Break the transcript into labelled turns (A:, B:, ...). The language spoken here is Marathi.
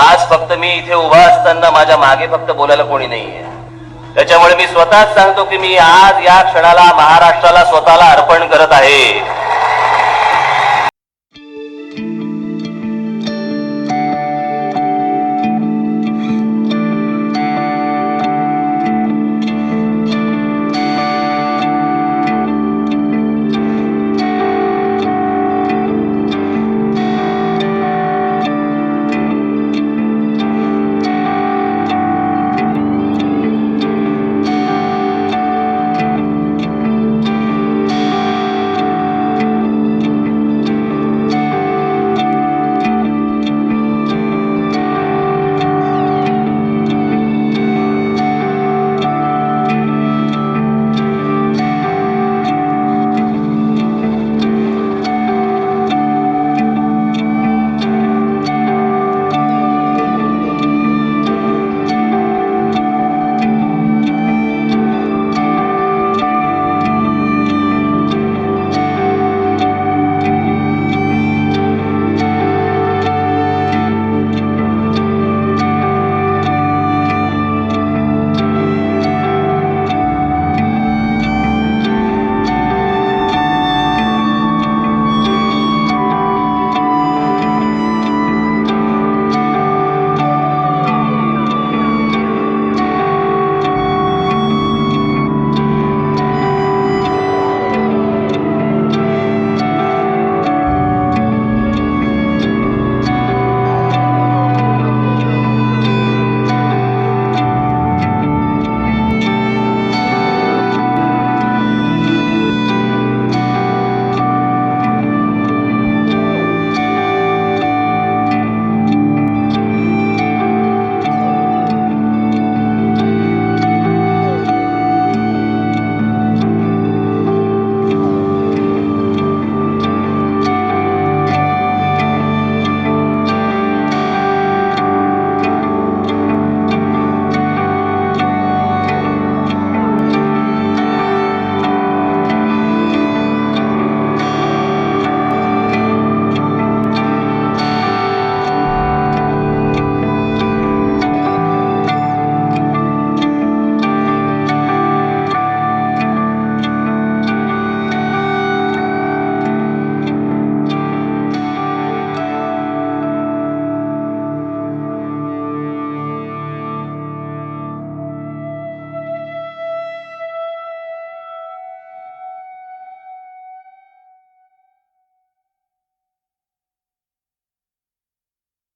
A: आज फक्त मी इथे उभा असताना माझ्या मागे फक्त बोलायला कोणी नाहीये. त्याच्यामुळे मी स्वतःच सांगतो की मी आज या क्षणाला महाराष्ट्राला स्वतःला अर्पण करत आहे.